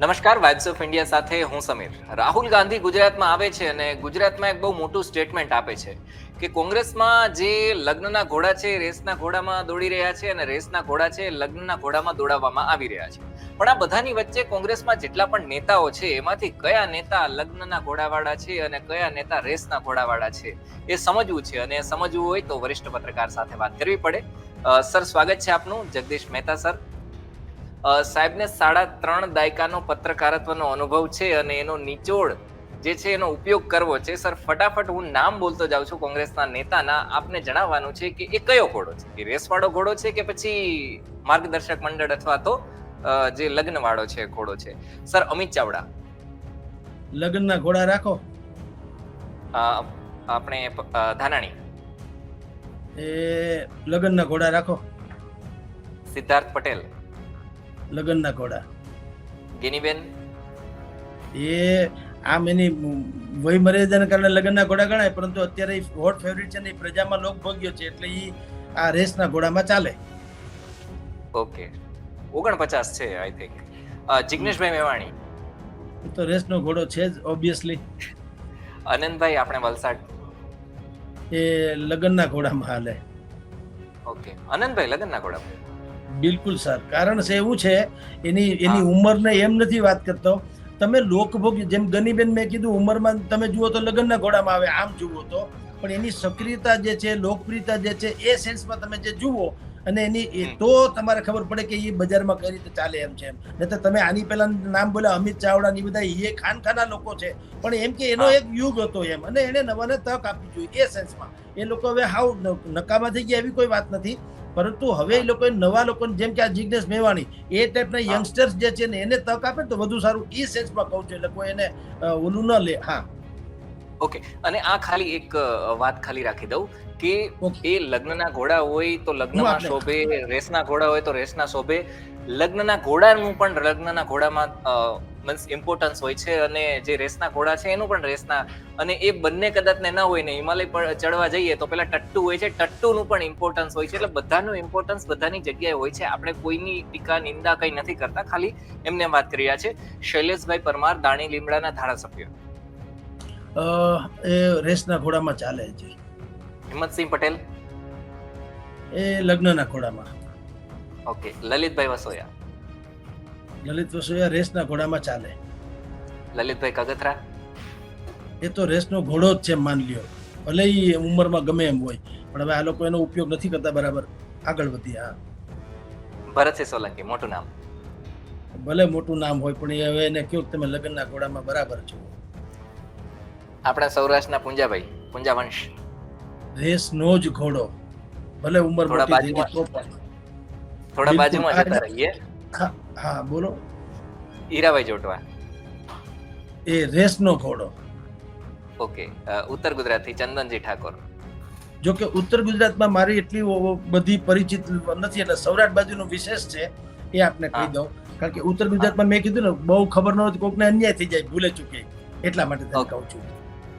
નમસ્કાર vibes of India સાથે હું સમીર. રાહુલ ગાંધી ગુજરાતમાં આવે છે અને ગુજરાતમાં એક બહુ મોટું સ્ટેટમેન્ટ આપે છે કે કોંગ્રેસમાં જે લગ્નના ઘોડા છે રેસના ઘોડામાં દોડી રહ્યા છે અને રેસના ઘોડા છે લગ્નના ઘોડામાં દોડાવવામાં આવી રહ્યા છે. પણ આ બધાની વચ્ચે કોંગ્રેસમાં જેટલા પણ નેતાઓ છે, એમાંથી કયા નેતા લગ્નના ઘોડાવાળા છે અને કયા નેતા રેસના ઘોડાવાળા છે એ સમજવું છે અને સમજવું હોય તો વરિષ્ઠ પત્રકાર સાથે વાત કરવી પડે. સર, સ્વાગત છે આપનું. જગદીશ મહેતા સર. સાહેબને સાડા ત્રણ દાયકાનો પત્રકારત્વનો અનુભવ છે અને એનો નિચોડ જે છે એનો ઉપયોગ કરવો છે. સર ફટાફટ હું નામ બોલતો જાઉં છું કોંગ્રેસના નેતાના. આપને જણાવવાનું છે કે એ કયો ઘોડો છે? કે રેસવાળો ઘોડો છે કે પછી માર્ગદર્શક મંડળ અથવા તો જે લગ્નવાળો છે ઘોડો છે? સર અમિત ચાવડા. લગ્નના ઘોડા રાખો. આપણે ધાનાણી. એ લગ્નના ઘોડા રાખો. સિદ્ધાર્થ પટેલ. લગ્નના ઘોડા. ગિનીબેન? એ આમ એની વય મર્યાદાને કારણે લગ્નના ઘોડા ગણાય પરંતુ અત્યારે હોટ ફેવરિટ છે ને એ પ્રજામાં લોકભોગ્ય છે એટલે એ આ રેસના ઘોડામાં ચાલે. ઓકે. ઓગણપચાસ છે આઈ થિંક જિગ્નેશભાઈ મેવાણી. તો રેસનો ઘોડો છે જ ઓબ્વિયસલી આનંદભાઈ આપણે વલસાડ. એ લગ્નના ઘોડામાં હાલે. ઓકે. આનંદભાઈ લગ્નના ઘોડા બિલકુલ સર. કારણ છે એવું છે એની એની ઉંમરને એમ નથી વાત કરતો. તમે લોકભોગ જેમ ગનીબેન મેં કીધું ઉંમરમાં તમે જુઓ તો લગ્નના ઘોડામાં આવે આમ જુઓ તો. પણ એની સક્રિયતા જે છે લોકપ્રિયતા જે છે એ સેન્સમાં તમે જે જુઓ અને એની એ તો તમારે ખબર પડે કે એ બજારમાં કઈ રીતે ચાલે એમ છે એમ. નહીં તો તમે આની પહેલા નામ બોલ્યા અમિત ચાવડા ની બધા એ ખાનખાના લોકો છે. પણ એમ કે એનો એક યુગ હતો એમ અને એને નવાને તક આપવી જોઈએ એ સેન્સમાં એ લોકો હવે હાઉ નકામા થઈ ગયા એવી કોઈ વાત નથી. પરંતુ હવે એ લોકો નવા લોકોને જેમ કે આ જિગ્નેશ મેવાણી એ ટાઈપના યંગસ્ટર્સ જે છે ને એને તક આપે તો વધુ સારું એ સેન્સમાં કહું છું એટલે કોઈ એને ઓલું ન લે હા. ઓકે અને આ ખાલી એક વાત ખાલી રાખી દઉં કે. એ લગ્નના ઘોડા હોય તો લગ્નમાં શોભે રેસના ઘોડા હોય તો રેસના શોભે. લગ્નના ઘોડાનું પણ લગ્નના ઘોડામાં મીન્સ ઇમ્પોર્ટન્સ હોય છે અને જે રેસના ઘોડા છે એનું પણ રેસના અને એ બંને કદાચ ને ના હોય ને હિમાલય પર ચડવા જઈએ તો પેલા ટટ્ટુ હોય છે. ટટ્ટુનું પણ ઇમ્પોર્ટન્સ હોય છે. એટલે બધાનું ઇમ્પોર્ટન્સ બધાની જગ્યાએ હોય છે. આપણે કોઈની ટીકા નિંદા કંઈ નથી કરતા. ખાલી એમને વાત કરી રહ્યા છે શૈલેષભાઈ પરમાર દાણી લીમડાના ધારાસભ્ય. એ રેસના ઘોડામાં ચાલે છે. હિંમતસિંહ પટેલ. એ લગ્નના ઘોડામાં. ઓકે લલિતભાઈ વસોયા. લલિત વસોયા રેસના ઘોડામાં ચાલે? લલિતભાઈ કગથરા? એ તો રેસનો ઘોડો જ છે માન લ્યો. ભલે એ ઉંમરમાં ગમે એમ હોય પણ હવે આ લોકો એનો ઉપયોગ નથી કરતા બરાબર. આગળ વધી હા. ભરતસિંહ સોલંકી મોટું નામ. ભલે મોટું નામ હોય પણ એ હવે એને કયો તમે લગ્નના ઘોડામાં બરાબર છો. આપણા સૌરાષ્ટ્રના પુંજાભાઈ પુંજા વંશ રેસનો જ ઘોડો. ભલે ઉંમર મોટી થઈ તો થોડા બાજુમાં જતા રહીએ. હા, હા બોલો. હીરાભાઈ જોટવા. એ રેસનો ઘોડો. ઓકે ઉત્તર ગુજરાતથી ચંદનજી ઠાકોર. જો કે ઉત્તર ગુજરાતમાં મારી એટલી બધી પરિચિત નથી એટલે સૌરાષ્ટ્ર બાજુનો વિશેષ છે એ આપને કહી દઉં. કારણ કે ઉત્તર ગુજરાતમાં મેં કીધું ને બહુ ખબર ન હતી કોકને અન્યાય થઈ જાય ભૂલે ચૂકે. એટલા માટે તને કહું છું.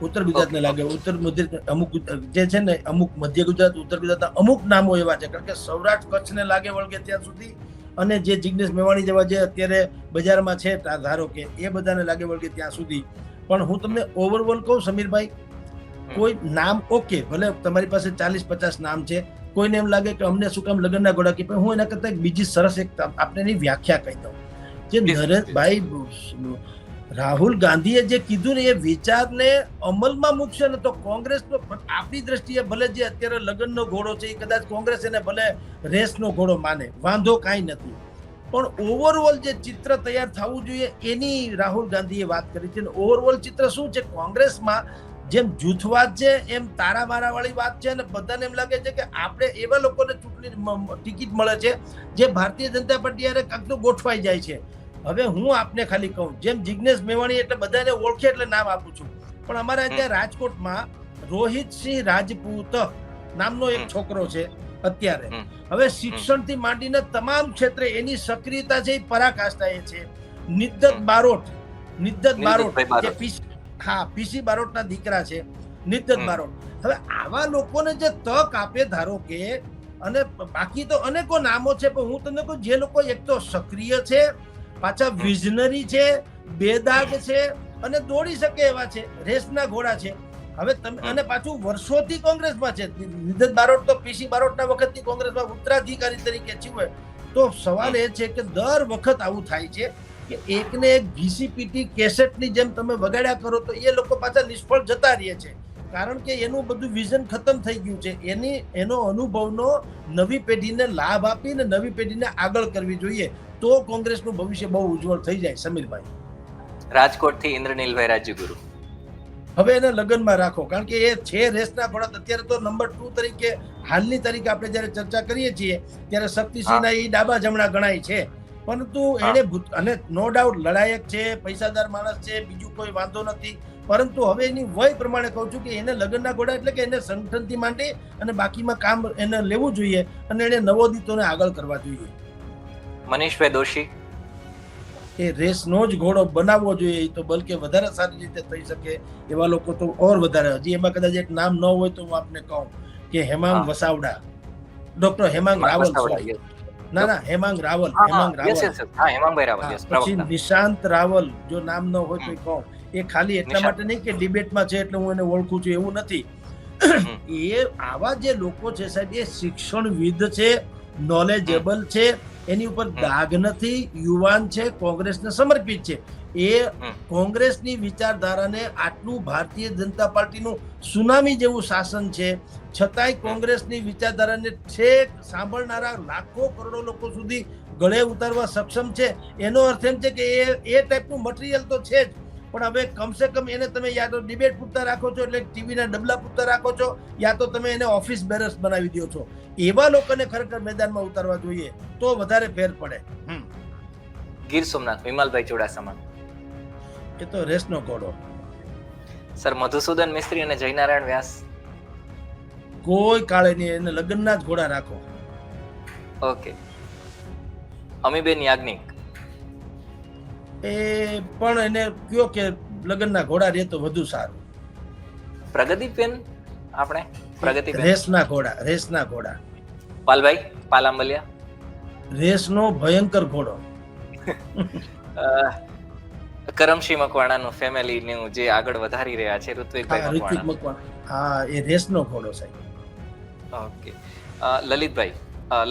ઉત્તર ગુજરાતને લાગે ઉત્તર મધ્ય અમુક જે છે ને અમુક મધ્ય ગુજરાત ઉત્તર ગુજરાતના અમુક નામો એવા છે. કારણ કે સૌરાષ્ટ્ર કચ્છને લાગે વળગે ત્યાં સુધી અને જે જિગ્નેશ મેવાણી જેવા જે અત્યારે બજારમાં છે ધારો કે એ બધાને લાગે વળગે ત્યાં સુધી. પણ હું તમને ઓવરઓલ કહું સમીરભાઈ કોઈ નામ ઓકે ભલે તમારી પાસે ચાલીસ પચાસ નામ છે કોઈને એમ લાગે કે અમને શું કામ લગ્નના ઘોડા કે હું એના કરતા એક બીજી સરસ એક આપણે એની વ્યાખ્યા કહી દઉં. જે નરેશભાઈ રાહુલ ગાંધીએ જે કીધું ને એ વિચારને અમલમાં મૂકશે ને તો કોંગ્રેસ તો આપણી દ્રષ્ટિએ ભલે જે અત્યારે લગ્નનો ઘોડો છે એ કદાચ કોંગ્રેસ એને ભલે રેસનો ઘોડો માને, વાંધો કાંઈ નથી. પણ ઓવરઓલ જે ચિત્ર તૈયાર થવું જોઈએ એની રાહુલ ગાંધીએ વાત કરી છે. અને ઓવરઓલ ચિત્ર શું છે? કોંગ્રેસમાં જેમ જૂથવાદ છે, એમ તારા વાત છે અને બધાને એમ લાગે છે કે આપણે એવા લોકોને ચૂંટણી ટિકિટ મળે છે જે ભારતીય જનતા પાર્ટી હારે કાંક તો ગોઠવાઈ જાય છે. હવે હું આપને ખાલી કહું જેમ જિજ્ઞેશ મેવાણી એટલે બધાને ઓળખે એટલે નામ આપું છું. પણ અમારા ત્યાં રાજકોટમાં રોહિતસિંહ રાજપૂત નામનો એક છોકરો છે અત્યારે. હવે શિક્ષણથી માંડીને તમામ ક્ષેત્રે એની સક્રિયતા છે એ પરાકાષ્ઠાએ છે. નિદ્દત બારોટ નિદ્દત બારોટ જે પીસી હા પીસી બારોટના દીકરા છે નિદ્દત બારોટ. હવે આવા લોકોને જે તક આપે ધારો કે અને બાકી તો અનેકો નામો છે પણ હું તમને કહું જે લોકો એક તો સક્રિય છે પાછા વિઝનરી છે બેદાગ છે અને દોડી શકે એવા છે રેસના ઘોડા છે. હવે તમે અને પાછું વર્ષોથી કોંગ્રેસમાં છે. નિધન બારોટ તો પીસી બારોટના વખતથી કોંગ્રેસમાં ઉત્તરાધિકારી તરીકે છે તો સવાલ એ છે કે દર વખત આવું થાય છે કે એકને એક વીસીપીટી કેસેટની જેમ તમે વગાડ્યા કરો તો એ લોકો પાછા નિષ્ફળ જતા રહે છે. કારણ કે એનું બધું વિઝન ખતમ થઈ ગયું છે. એની એનો અનુભવનો નવી પેઢીને લાભ આપીને નવી પેઢીને આગળ કરવી જોઈએ તો કોંગ્રેસનું ભવિષ્ય બહુ ઉજ્જવળ થઈ જાય સમીરભાઈ. રાજકોટથી ઇન્દ્રનીલભાઈ રાજ્યગુરુ. હવે એને લગ્નમાં રાખો કારણ કે એ છે રેસના ઘોડા અત્યારે તો નંબર ટુ તરીકે હાલની તરીકે આપણે જ્યારે ચર્ચા કરીએ છીએ ત્યારે શક્તિસિંહના એ ડાબા જમણા ગણાય છે. પરંતુ એને ભૂત- અને નો ડાઉટ લડાયક છે પૈસાદાર માણસ છે બીજું કોઈ વાંધો નથી. પરંતુ હવે એની વય પ્રમાણે કહું છું કે એને લગ્નના ઘોડા એટલે કે એને સંગઠનથી માંડી અને બાકીમાં કામ એને લેવું જોઈએ અને એને નવોદિતોને આગળ કરવા જોઈએ. મનીષભાઈ દોશી. એ રેસનો જ ઘોડો બનાવવો જોઈએ તો બલકે વધારે સારી રીતે થઈ શકે એવા લોકો તો ઓર વધારે હજી એમાં કદાચ એક નામ ન હોય તો હું આપને કહું કે હેમાંગ વસાવડા. ડોક્ટર હેમાંગ રાવલ. ના ના હેમાંગ રાવલ હેમાંગ રાવલ. પછી નિશાંત રાવલ જો નામ ન હોય તો કહું. એ ખાલી એટલા માટે નહીં કે ડિબેટમાં છે એટલે હું એને ઓળખું છું એવું નથી. એ આવા જે લોકો છે સાહેબ એ શિક્ષણવિદ છે નોલેજેબલ છે એની ઉપર દાગ નથી યુવાન છે કોંગ્રેસને સમર્પિત છે. એ કોંગ્રેસની વિચારધારાને આટલું ભારતીય જનતા પાર્ટીનું સુનામી જેવું શાસન છે છતાંય કોંગ્રેસની વિચારધારાને છેક સાંભળનારા લાખો કરોડો લોકો સુધી ગળે ઉતારવા સક્ષમ છે. એનો અર્થ એમ છે કે એ એ ટાઈપનું મટીરિયલ તો છે જ. પણ હવે કમસે કમ એને તમે યા તો ડિબેટ પૂરતા રાખો છો એટલે ટીવીના ડબલા પૂરતા રાખો છો યા તો તમે એને ઓફિસ બેરસ બનાવી દો છો. એવા લોકોને ખરેખર મેદાનમાં ઉતારવા જોઈએ તો વધારે ફેર પડે. હમ. ગીર સોમનાથ વિમલભાઈ ચુડાસમા. એ તો રેસનો ઘોડો સર મધુસૂદન મિસ્ત્રી અને જયનારાયણ વ્યાસ. કોઈ કાળે નહીં એને લગ્નના જ ઘોડા રાખો. ઓકે. અમીબેન યાજ્ઞિક. એ પણ એને કયો કે લગ્નના ઘોડા રહે તો વધુ સારું. પ્રગતિબેન આપણે? પ્રગતિબેન રેસના ઘોડા રેસના ઘોડા. પાલભાઈ પાલામલિયા રેસનો ભયંકર ઘોડો. કરમશી મકવાણાનું ફેમિલીનું જે આગળ વધારી રહ્યા છે ઋત્વિકભાઈ ઋત્વિક મકવાણા. મકવાણા. હા એ રેસનો ઘોડો સાહેબ. ઓકે. લલિતભાઈ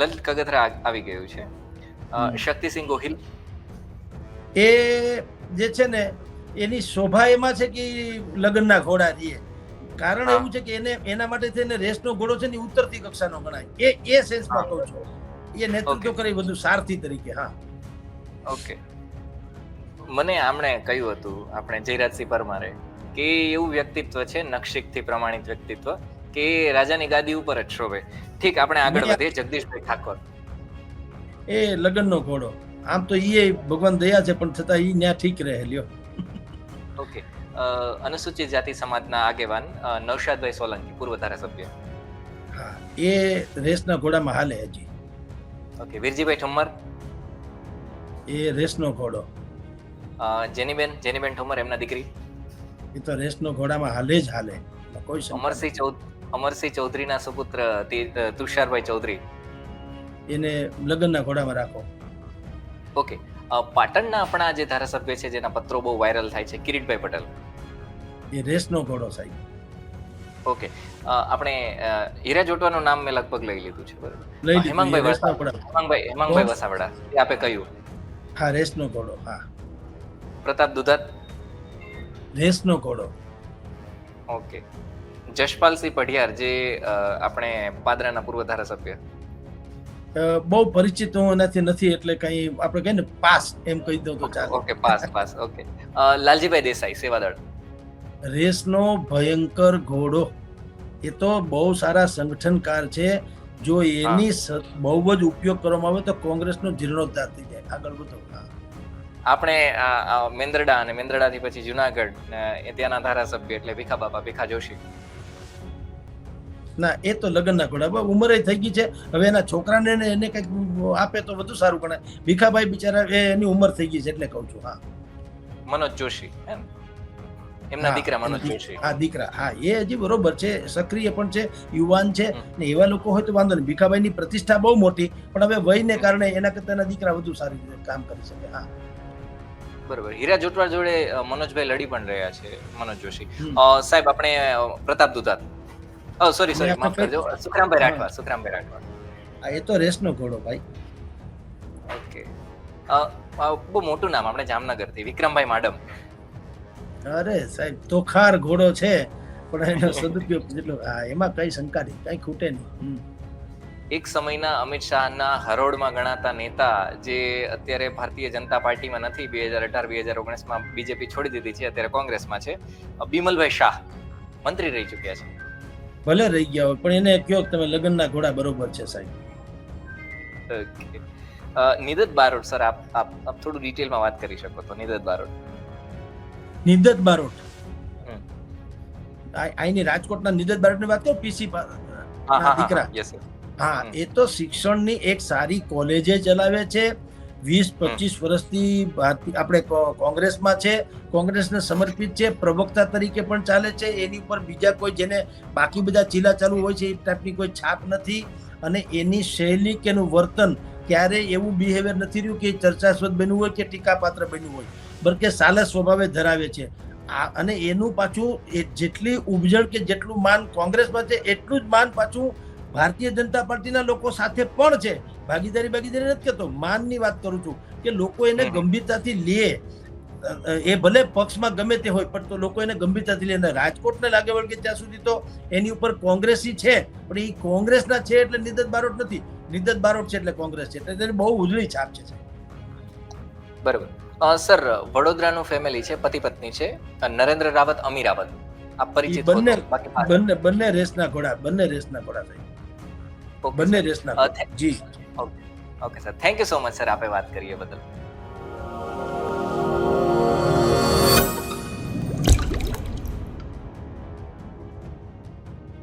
લલિત કગથરા આવી ગયું છે. શક્તિસિંહ ગોહિલ. એ જે છે ને એની શોભા એમાં છે કે લગ્નના ઘોડા રહીએ કારણ એવું છે કે એને એના માટે થઈને રેસનો ઘોડો છે ને ઉતરતી કક્ષાનો ગણાય. એ એ સેન્સમાં કહું છું. એ નેતૃત્વ કરે બધું સારથી તરીકે હા. ઓકે. મને આમણે કહ્યું હતું આપણે જયરાજસિંહ પરમારે કે એવું વ્યક્તિત્વ છે નક્ષિકથી પ્રમાણિત વ્યક્તિત્વ કે રાજાની ગાદી ઉપર જ શોભે. ઠીક આપણે આગળ વધીએ જગદીશભાઈ ઠાકોર. એ લગ્નનો ઘોડો. આમ તો એ ભગવાન દયા છે પણ છતાં એ ન્યા ઠીક રહે લ્યો. ઓકે. અનુસૂચિત જાતિ સમાજના આગેવાન નૌશાદભાઈ સોલંકી પૂર્વ ધારાસભ્ય. હા એ રેસના ઘોડામાં હાલે હજી. ઓકે વીરજીભાઈ ઠુમ્મર. એ રેસનો ઘોડો. જેનીબેન જેનીબેન ઠુમ્મર એમના દીકરી. એ તો રેસનો ઘોડામાં હાલે જ હાલે. કોઈ અમરસિંહ ચૌ અમરસિંહ ચૌધરીના સુપુત્ર તુષારભાઈ ચૌધરી. એને લગ્નના ઘોડામાં રાખો. ઓકે પાટણના આપણા જે ધારાસભ્ય છે જેના પત્રો બહુ વાયરલ થાય છે કિરીટભાઈ પટેલ. એ રેસનો ઘોડો સાહેબ. ઓકે આપણે હીરા જોટવાનું નામ મેં લગભગ લઈ લીધું છે હેમાંગભાઈ એ રેસનો વસાવા. ઘોડા હેમાંગભાઈ હેમાંગભાઈ વસાવડા. એ આપે કહ્યું. હા રેસનો ઘોડો હા. પ્રતાપ દુધાત. રેસનો ઘોડો. ઓકે જશપાલસિંહ પઢિયાર જે આપણે પાદરાના પૂર્વ ધારાસભ્ય. બહુ પરિચિત હું એનાથી નથી એટલે કઈ આપણે કહીએ ને પાસ એમ કહી દઉં તો ચાલે. Okay pass pass okay Laljibhai Desai Seva Dal. રેસનો ભયંકર ઘોડો. એ તો બહુ સારા સંગઠનકાર છે. જો એની બહુ જ ઉપયોગ કરવામાં આવે તો કોંગ્રેસનો જીર્ણોદ્ધાર થઈ જાય. આગળ વધો. આપણે મેંદરડા અને મેંદરડાથી પછી જુનાગઢ ત્યાંના ધારાસભ્ય એટલે ભીખા બાપા ભીખા જોશી ના એ તો લગ્નના ઘોડા ઉંમરે થઈ ગઈ છે. હવે એના છોકરાને એને કંઈક આપે તો વધુ સારું ગણાય. ભીખાભાઈ બિચારા એની ઉંમર થઈ ગઈ છે એટલે કહું છું હા. મનોજ જોશી એમ? એમના દીકરા મનોજ જોશી. હા દીકરા. હા એ હજી બરોબર છે સક્રિય પણ છે યુવાન છે. ને એવા લોકો હોય તો વાંધો નહીં. ભીખાભાઈની પ્રતિષ્ઠા બહુ મોટી પણ હવે વયને કારણે એના કરતા એના દીકરા વધુ સારી રીતે કામ કરી શકે હા. બરોબર. હીરા જોટવાળ જોડે મનોજભાઈ લડી પણ રહ્યા છે મનોજ જોશી. સાહેબ આપણે પ્રતાપ દુધાત. ઓ સોરી સોરી માફ કરજો સુખરામભાઈ રાઠવા સુખરામભાઈ રાઠવા આ એ તો રેસનો ઘોડો ભાઈ ઓકે બહુ મોટું નામ આપણે જામનગરથી વિક્રમભાઈ માડમ અરે સાહેબ તોખાર ઘોડો છે પણ એનો સદુપયોગ જેટલો હા એમાં કઈ શંકા નહીં કઈ ખૂટે નહીં એક સમયના અમિત શાહના હરોળમાં ગણાતા નેતા જે અત્યારે ભારતીય જનતા પાર્ટીમાં નથી બે હજાર અઢાર બે હજાર ઓગણીસમાં બીજેપી છોડી દીધી છે અત્યારે કોંગ્રેસમાં છે બિમલભાઈ શાહ મંત્રી રહી ચૂક્યા છે ભલે રહી ગયા હોય પણ એને કયો કે તમે લગ્નના ઘોડા બરોબર છે સાહેબ. ઓકે. નિદત બારોટ સર આપ આપ આપ થોડું ડિટેલમાં વાત કરી શકો તો નિદત બારોટ. નિદત બારોટ? આઈની રાજકોટના નિદત બારોટની વાત કરો પીસી દીકરા. હા એ તો શિક્ષણની એક સારી કોલેજે ચલાવે છે વીસ પચીસ વર્ષથી આપણે કોંગ્રેસમાં છે, કોંગ્રેસને સમર્પિત છે, પ્રવક્તા તરીકે પણ ચાલે છે, એની ઉપર બીજા કોઈ જેને બાકી બધા ચીલા ચાલુ હોય છે એ ટાઈપની કોઈ છાપ નથી. અને એની શૈલી કે એનું વર્તન ક્યારેય એવું બિહેવિયર નથી રહ્યું કે ચર્ચાસ્પદ બન્યું હોય કે ટીકાપાત્ર બન્યું હોય. બલકે સાલે સ્વભાવે ધરાવે છે. આ અને એનું પાછું જેટલી ઉપજળ કે જેટલું માન કોંગ્રેસમાં છે, એટલું જ માન પાછું ભારતીય જનતા પાર્ટીના લોકો સાથે પણ છે. ભાગીદારી ભાગીદારી નથી કહેતો માનની વાત કરું છું કે લોકો એને ગંભીરતાથી લે. એ ભલે પક્ષમાં ગમે તે હોય પણ તો લોકો એને ગંભીરતાથી લે. રાજકોટને લાગે વળગે ત્યાં સુધી તો એની ઉપર કોંગ્રેસી છે પણ એ કોંગ્રેસના છે એટલે નિદત બારોટ નથી. નિદત બારોટ છે એટલે કોંગ્રેસ છે. એટલે તેની બહુ ઉજળી છાપ છે બરોબર. સર વડોદરાનું ફેમિલી છે પતિ પત્ની છે નરેન્દ્ર રાવત અમી રાવત. આપ પરિચિત બંને- બંને બંને રેસના ઘોડા બંને રેસના ઘોડા થઈ બંને રેસના જી. Okay sir thank you so much sir આપે વાત કરીએ બદલ.